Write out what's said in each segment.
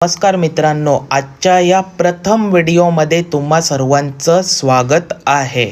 नमस्कार मित्रांनो आजच्या या प्रथम व्हिडिओमध्ये तुम्हा सर्वांचं स्वागत आहे.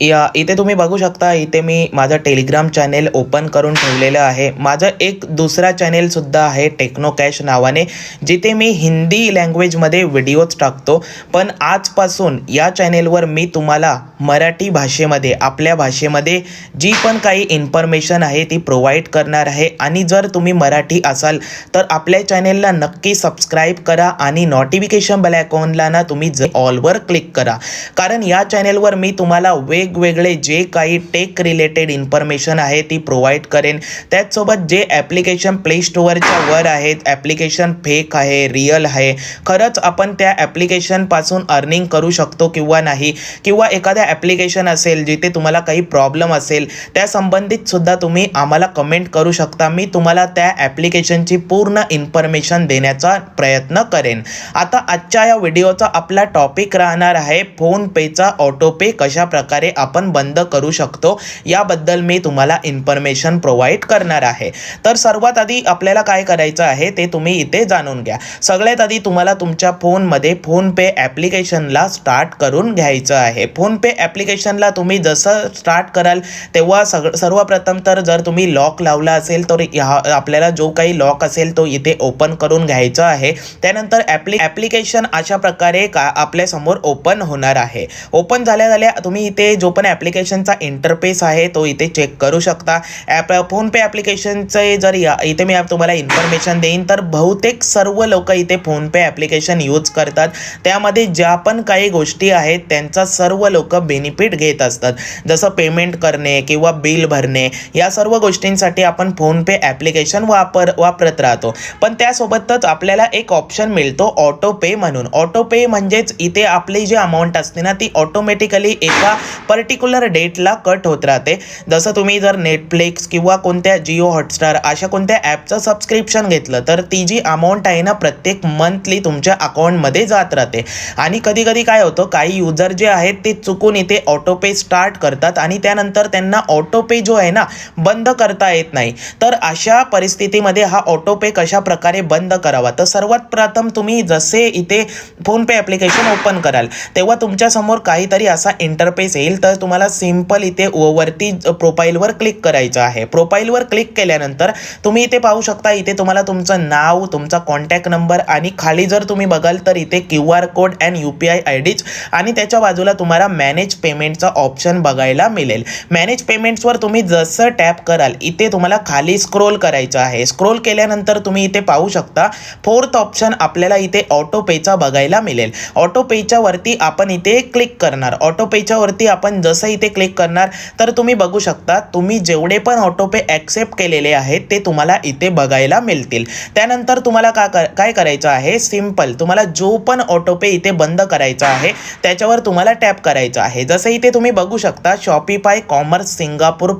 या इथे तुम्ही बघू शकता इथे मी माझं टेलिग्राम चॅनेल ओपन करून ठेवलेलं आहे. माझं एक दुसरा चॅनेलसुद्धा आहे टेक्नो कॅश नावाने जिथे मी हिंदी लँग्वेजमध्ये व्हिडिओज टाकतो. पण आजपासून या चॅनेलवर मी तुम्हाला मराठी भाषेमध्ये आपल्या भाषेमध्ये जी पण काही इन्फॉर्मेशन आहे ती प्रोव्हाइड करणार आहे. आणि जर तुम्ही मराठी असाल तर आपल्या चॅनेलला नक्की सबस्क्राईब करा आणि नोटिफिकेशन बेल आयकॉनला ना तुम्ही ज ऑलवर क्लिक करा. कारण या चॅनेलवर मी तुम्हाला वेग वेगवेगळे जे काही टेक रिलेटेड इन्फॉर्मेशन आहे ती प्रोव्हाइड करेन. त्याचसोबत जे ॲप्लिकेशन प्ले स्टोअरच्या वर आहेत ॲप्लिकेशन फेक आहे रिअल आहे खरंच आपण त्या ॲप्लिकेशनपासून अर्निंग करू शकतो किंवा नाही? किंवा एखाद्या ॲप्लिकेशन असेल जिथे तुम्हाला काही प्रॉब्लेम असेल त्या संबंधित सुद्धा तुम्ही आम्हाला कमेंट करू शकता. मी तुम्हाला त्या ॲप्लिकेशनची पूर्ण इन्फॉर्मेशन देण्याचा प्रयत्न करेन. आता आजच्या या व्हिडिओचा आपला टॉपिक राहणार आहे फोनपेचा ऑटोपे कशा प्रकारे आपण बंद करू शकतो याबद्दल मी तुम्हाला इन्फॉर्मेशन प्रोव्हाइड करणार आहे. तर सर्वात आधी आपल्याला काय करायचं आहे ते तुम्ही इथे जाणून घ्या. सगळ्यात आधी तुम्हाला तुमच्या फोनमध्ये फोनपे ॲप्लिकेशनला स्टार्ट करून घ्यायचं आहे. फोनपे ॲप्लिकेशनला तुम्ही जसं स्टार्ट कराल तेव्हा सग सर्वप्रथम तर जर तुम्ही लॉक लावला असेल तर ह्या आपल्याला जो काही लॉक असेल तो इथे ओपन करून घ्यायचा आहे. त्यानंतर ॲप्लि ॲप्लिकेशन अशा प्रकारे का आपल्यासमोर ओपन होणार आहे. ओपन झाल्या झाल्या तुम्ही इथे जो पण ॲप्लिकेशनचा इंटरफेस आहे तो इथे चेक करू शकता. ॲप फोनपे ॲप्लिकेशनचे जर या इथे मी तुम्हाला इन्फॉर्मेशन देईन तर बहुतेक सर्व लोक इथे फोनपे ॲप्लिकेशन यूज करतात. त्यामध्ये ज्या पण काही गोष्टी आहेत त्यांचा सर्व लोक बेनिफिट घेत असतात. जसं पेमेंट करणे किंवा बिल भरणे या सर्व गोष्टींसाठी आपण फोनपे ॲप्लिकेशन वापर वापरत राहतो. पण त्यासोबतच आपल्याला एक ऑप्शन मिळतो ऑटो पे म्हणून. ऑटो पे म्हणजेच इथे आपली जी अमाऊंट असते ना ती ऑटोमॅटिकली एका पर्टिक्युलर डेटला कट होत राहते. जसं तुम्ही जर नेटफ्लिक्स किंवा कोणत्या जिओ हॉटस्टार अशा कोणत्या ॲपचं सबस्क्रिप्शन घेतलं तर ती जी अमाऊंट आहे ना प्रत्येक मंथली तुमच्या अकाउंटमध्ये जात राहते. आणि कधी कधी काय होतं काही युजर जे आहेत ते चुकून इथे ऑटोपे स्टार्ट करतात आणि त्यानंतर त्यांना ऑटोपे जो आहे ना बंद करता येत नाही. तर अशा परिस्थितीमध्ये हा ऑटोपे कशा प्रकारे बंद करावा? तर सर्वात प्रथम तुम्ही जसे इथे फोनपे ॲप्लिकेशन ओपन कराल तेव्हा तुमच्यासमोर काहीतरी असा इंटरफेस येईल. तर तर तुम्हाला सिंपल इथे वरती प्रोफाईलवर क्लिक करायचं आहे. प्रोफाईलवर क्लिक केल्यानंतर तुम्ही इथे पाहू शकता इथे तुम्हाला तुमचं नाव तुमचा कॉन्टॅक्ट नंबर आणि खाली जर तुम्ही बघाल तर इथे Q R code and U P I IDs आणि त्याच्या बाजूला तुम्हाला मॅनेज पेमेंटचा ऑप्शन बघायला मिळेल. मॅनेज पेमेंट्सवर तुम्ही जसं टॅप कराल इथे तुम्हाला खाली स्क्रोल करायचं आहे. स्क्रोल केल्यानंतर तुम्ही इथे पाहू शकता फोर्थ ऑप्शन आपल्याला इथे ऑटो पेचा बघायला मिळेल. ऑटो पेच्या वरती आपण इथे क्लिक करणार. ऑटो पेच्या वरती आपण जसं इथे क्लिक करणार तर तुम्ही बघू शकता तुम्ही जेवढे पण ऑटोपे ॲक्सेप्ट केलेले आहेत ते तुम्हाला इथे बघायला मिळतील. त्यानंतर तुम्हाला का कर- काय करायचं आहे? सिंपल तुम्हाला जो पण ऑटोपे इथे बंद करायचा आहे त्याच्यावर तुम्हाला टॅप करायचं आहे. जसं इथे तुम्ही बघू शकता Shopify commerce Singapore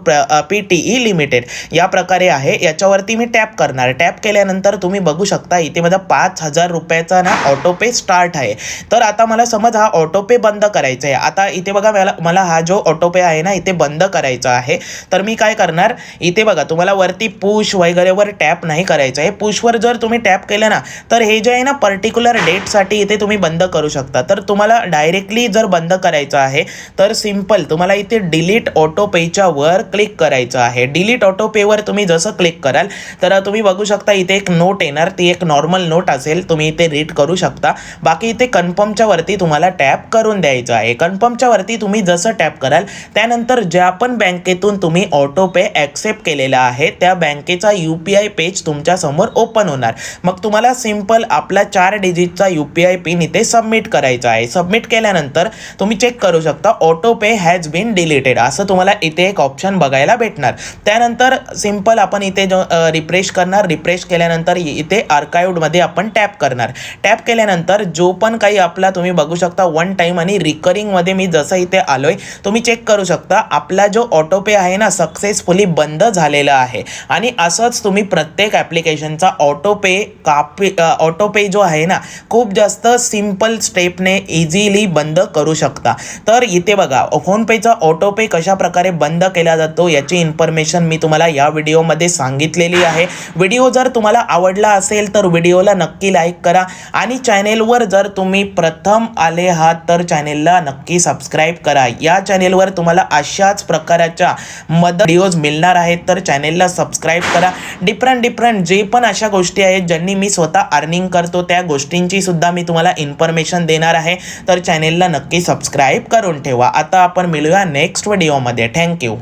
P T E limited या प्रकारे आहे. याच्यावरती मी टॅप करणार. टॅप केल्यानंतर तुम्ही बघू शकता इथे माझा पाच हजार रुपयाचा ना ऑटोपे स्टार्ट आहे. तर आता मला समज हा ऑटोपे बंद करायचा आहे. आता इथे बघा मला मला हा जो ऑटो पे आहे ना इथे बंद करायचा आहे. तर मी काय करणार? इथे बघा तुम्हाला वरती पुश वगैरेवर टॅप नाही करायचं आहे. पुशवर जर तुम्ही टॅप केलं ना तर हे जे आहे ना पर्टिक्युलर डेटसाठी इथे तुम्ही बंद करू शकता. तर तुम्हाला डायरेक्टली जर बंद करायचं आहे तर सिंपल तुम्हाला इथे डिलीट ऑटोपेच्या वर क्लिक करायचं आहे. डिलीट ऑटोपेवर तुम्ही जसं क्लिक कराल तर तुम्ही बघू शकता इथे एक नोट येणार. ती एक नॉर्मल नोट असेल तुम्ही इथे रीड करू शकता. बाकी इथे कन्फर्मच्या वरती तुम्हाला टॅप करून द्यायचं आहे. कन्फर्मच्या वरती तुम्ही जसं टॅप कराल. त्यानंतर ज्या पण बँकेतून तुम्ही ऑटो पे ॲक्सेप्ट केलेला आहे त्या बँकेचा यू पी आय पेज तुमच्यासमोर ओपन होणार. मग तुम्हाला सिंपल आपला चार डिजिटचा यू पी आय पिन इथे सबमिट करायचा आहे. सबमिट केल्यानंतर तुम्ही चेक करू शकता auto pay has been deleted असं तुम्हाला इथे एक ऑप्शन बघायला भेटणार. त्यानंतर सिंपल आपण इथे जो रिफ्रेश करणार. रिफ्रेश केल्यानंतर इथे आर्काइवमध्ये आपण टॅप करणार. टॅप केल्यानंतर जो पण काही आपला तुम्ही बघू शकता वन टाईम आणि रिकरिंगमध्ये मी जसं इथे आलो आहे तुम्ही चेक करू शकता. आपला जो ऑटोपे आहे ना सक्सेसफुली बंद झालेला आहे. आणि असंच तुम्ही प्रत्येक ॲप्लिकेशनचा ऑटोपे कापी ऑटोपे जो आहे ना खूप जास्त सिंपल स्टेपने इझिली बंद करू शकता. तर इथे बघा फोनपेचा ऑटोपे कशाप्रकारे बंद केला जातो याची इन्फॉर्मेशन मी तुम्हाला या व्हिडिओमध्ये सांगितलेली आहे. व्हिडिओ जर तुम्हाला आवडला असेल तर व्हिडिओला नक्की लाईक करा. आणि चॅनेलवर जर तुम्ही प्रथम आले आहात तर चॅनेलला नक्की सबस्क्राईब करा. या चॅनेलवर तुम्हाला अशाच प्रकाराच्या मदत व्हिडिओज मिळणार आहेत. तर चॅनेलला सबस्क्राईब करा. डिफरंट डिफरंट जे पण अशा गोष्टी आहेत ज्यांनी मी स्वतः अर्निंग करतो त्या गोष्टींची सुद्धा मी तुम्हाला इन्फॉर्मेशन देणार आहे. तर चॅनेलला नक्की सबस्क्राईब करून ठेवा. आता आपण मिळूया नेक्स्ट व्हिडिओमध्ये थँक्यू